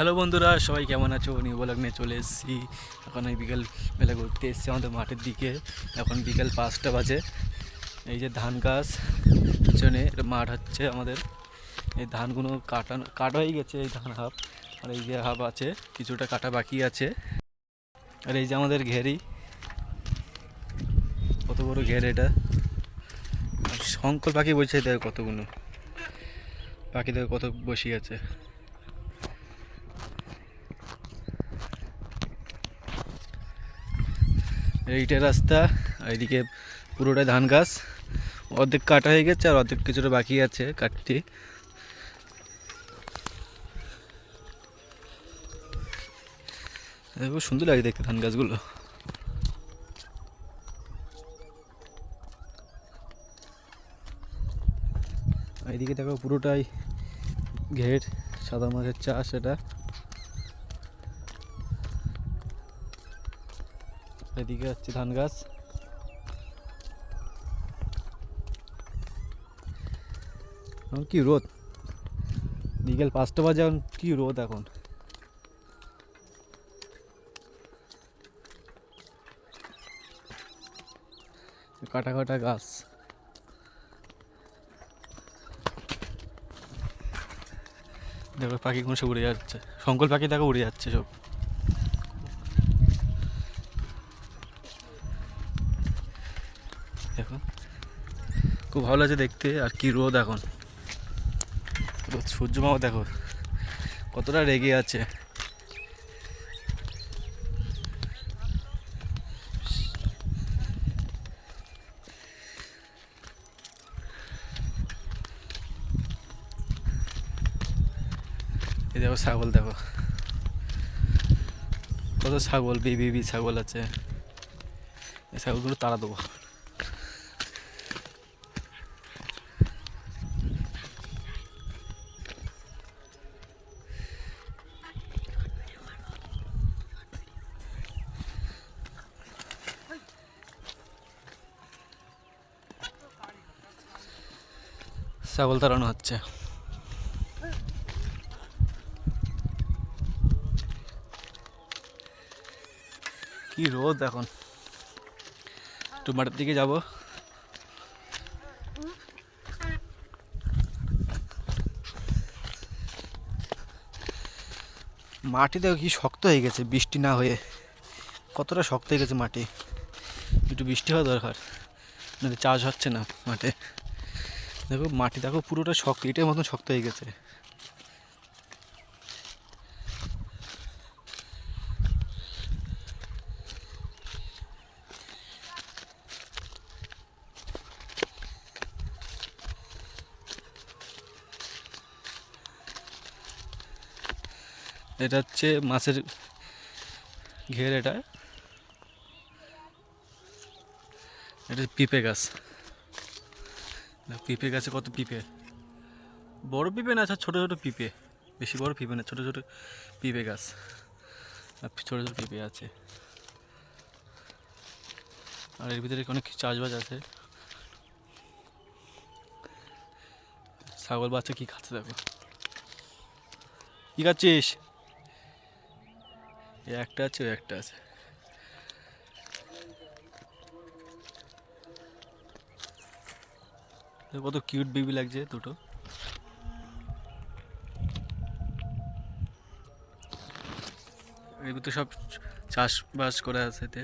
Hello বন্ধুরা, সবাই কেমন আছো? নিউ ব্লগ নিয়ে চলে এসেছি। এখন আমি বিকেল বেলা ঘুরতে এসেছি আমাদের মাঠের দিকে। এখন বিকেল পাঁচটা বাজে। এই যে ধান গাছ, পিছনে মাঠ হচ্ছে আমাদের। এই ধানগুলো কাটানো কাটা হয়ে গেছে, এই ধান হাফ। আর এই যে হাফ আছে, কিছুটা কাটা বাকি আছে। আর এই যে আমাদের ঘেরি। কত বড় ঘের এটা? শঙ্কর পাখি বলছে দেখো কতগুলো। পাখি দেখো কত বসে আছে। এইটা রাস্তা এদিকে পুরোটাই ধান গাছ। অর্ধেক কাটা হয়ে গেছে আর অর্ধেক কিছুটা বাকি আছে কাটতে। খুব সুন্দর লাগে দেখতে ধান গাছগুলো। এইদিকে দেখো পুরোটাই ঘের, সাদা মাছের চাষ এটা। এদিকে হচ্ছে ধান গাছ। এখন কি রোদ? বিকেল পাঁচটা বাজে, এখন কি রোদ এখন? কাটা কাটা গাছ। দেখো পাখিগুলো সব উড়ে যাচ্ছে। শঙ্কর পাখি দেখো উড়ে যাচ্ছে সব দেখো খুব ভালো লাগছে দেখতে, আর কি রোদ এখন। রোদ, সূর্য মামা দেখো, কতটা রেগে আছে। দেখো ছাগল, দেখো। কত ছাগল, বিবি ছাগল আছে। ছাগলগুলো তাড়া দেবো। ছাগল তাড়ানো হচ্ছে। কি রোদ এখন। একটু মাঠের দিকে যাব। মাটি দেখো কি শক্ত হয়ে গেছে, বৃষ্টি না হয়ে। কতটা শক্ত হয়ে গেছে মাটি। একটু বৃষ্টি হওয়া দরকার চাষ হচ্ছে না মাঠে। দেখো, মাটি দেখো, পুরোটা শক্ত, এটার মতন শক্ত হয়ে গেছে। এটা হচ্ছে মাছের ঘের, এটা। এটা পিঁপে গাছ। পিঁপে গাছে কত পিঁপে? বড় পিঁপে না আচ্ছা ছোটো ছোটো পিঁপে। বেশি বড় পিঁপে না, ছোটো ছোটো পিঁপে গাছ। ছোটো ছোটো পিঁপে আছে। আর এর ভিতরে অনেক চাষবাস আছে। ছাগল বাচ্চা কি খাচ্ছে দেখো। কি খাচ্ছিস? একটা আছে একটা আছে। কত কিউট বেবি লাগছে দুটো। এগুলো তো সব চাষবাস করে আছে এতে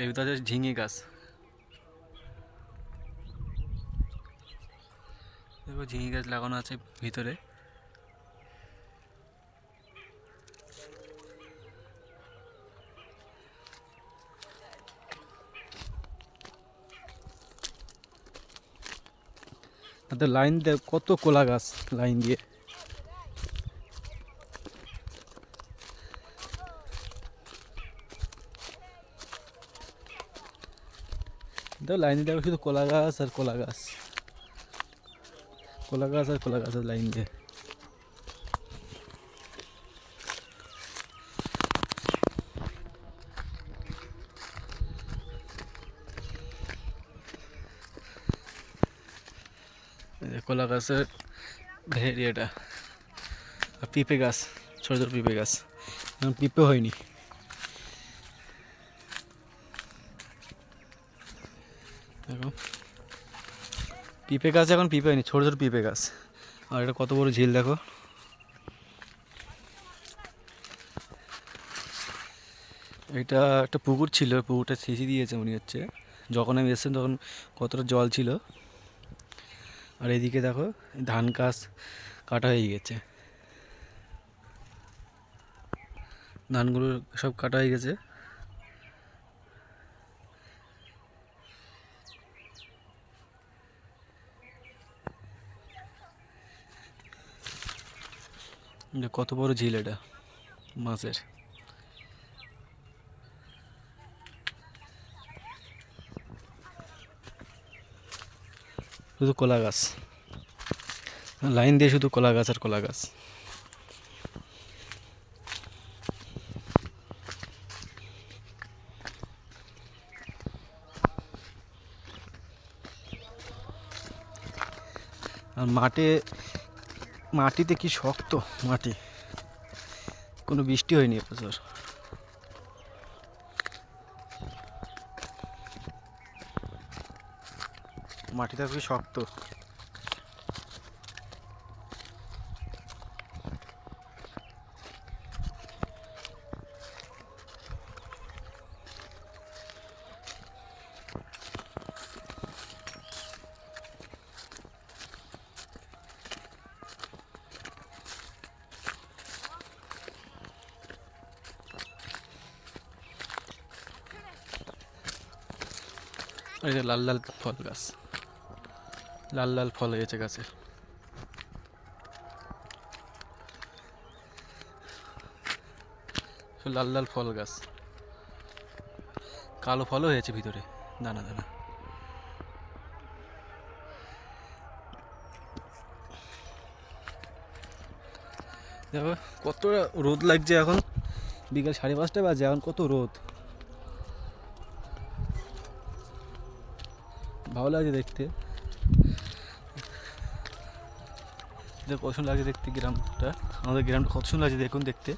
এগুলো আছে ঝিঙে গাছ। ঝিঙে গাছ লাগানো আছে ভিতরে। তাতে লাইন দেয় কত কোলা গাছ লাইন দিয়ে। লাইন দেবে শুধু কোলা গাছ আর কোলা গাছ। কোলা গাছ আর কোলা গাছের লাইন দিয়ে। কলা গাছের ঘেরি এটা। পেঁপে গাছ, ছোটো ছোটো পিঁপে গাছ। এখন পিঁপে হয়নি। দেখো। পিঁপে গাছ এখন পিঁপে হয়নি, ছোটো ছোটো পিঁপে গাছ। আর এটা কত বড় ঝিল দেখো। এটা একটা পুকুর ছিল, পুকুরটা ছেঁচে দিয়েছে মনে হচ্ছে। যখন আমি এসেছিলাম তখন কতটা জল ছিল। আর এদিকে দেখো, ধান গাছ কাটা হয়ে গেছে। ধানগুলো সব কাটা হয়ে গেছে। কত বড় ঝিল এটা, মাছের? শুধু কলা গাছ। লাইন দিয়ে শুধু কলা গাছ আর কলা গাছ। আর মাঠে, মাটিতে কি শক্ত? মাটি কোনো বৃষ্টি হয়নি এবছর মাটিটা খুবই শক্ত। এই যে লাল লাল ফল গাছ। লাল লাল ফল হয়েছে গাছে লাল লাল ফল গাছ। কালো ফলও হয়েছে ভিতরে, দানা দানা। দেখো, কতটা রোদ লাগছে এখন। বিকাল সাড়ে পাঁচটা বাজে, এখন কত রোদ। ভালো লাগছে দেখতে। দেখ কত লাগছে দেখতে গ্রামটা। আমাদের গ্রামটা কত সুন্দর লাগছে দেখুন দেখতে।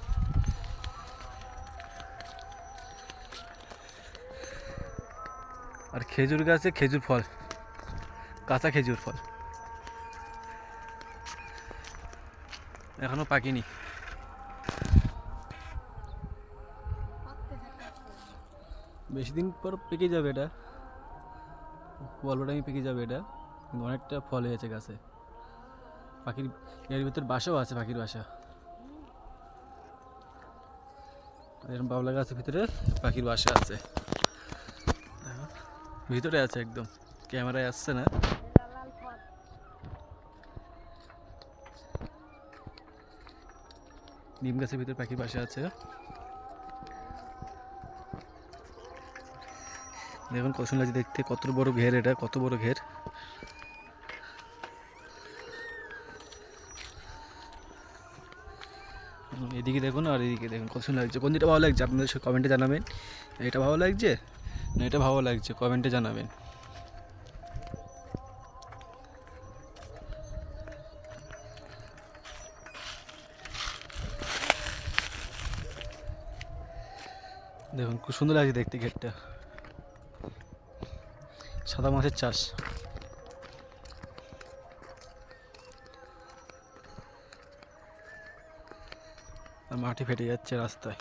আর খেজুর গাছে খেজুর ফল। কাঁচা খেজুর ফল। এখনও পাকিনি। বেশি দিন পর পেকে যাবে এটা। অল্প টাইমে পেকে যাবে এটা। অনেকটা ফল হয়েছে গাছে। পাখির এর ভিতর বাসাও আছে, পাখির বাসা। এরকম বাবলা গাছের ভিতরে পাখির বাসা আছে। ভিতরে আছে একদম, ক্যামেরায় আসছে না। নিম গাছের ভিতরে পাখির বাসা আছে। দেখুন কত সুন্দর দেখতে, কত বড় ঘের এটা, কত বড় ঘের। এদিকে দেখুন আর এদিকে দেখুন, কত সুন্দর লাগছে। কোন দিকটা ভালো লাগছে? আপনাদের কমেন্টে জানাবেন। এটা ভালো লাগছে? না, এটা ভালো লাগছে। কমেন্টে জানাবেন। দেখুন, খুব সুন্দর লাগছে দেখতে ঘেরটা। সাদা মাছের চাষ। আর মাটি ফেটে যাচ্ছে রাস্তায়।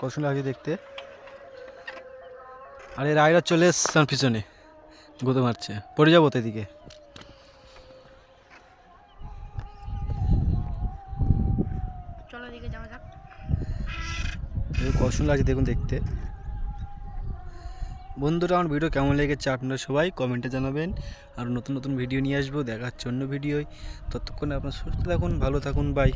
কত সুন্দর লাগছে দেখতে। আর এর আয়রা চলে এসছে পিছনে, গুঁতো মারছে। পড়ে যাব তো এদিকে। দেখুন লাগছে দেখুন দেখতে। বন্ধুরা, আমার ভিডিও কেমন লেগেছে আপনারা সবাই কমেন্টে জানাবেন। আর নতুন নতুন ভিডিও নিয়ে আসব দেখার জন্য ভিডিওই ততক্ষণে আপনার সুস্থ থাকুন, ভালো থাকুন বাই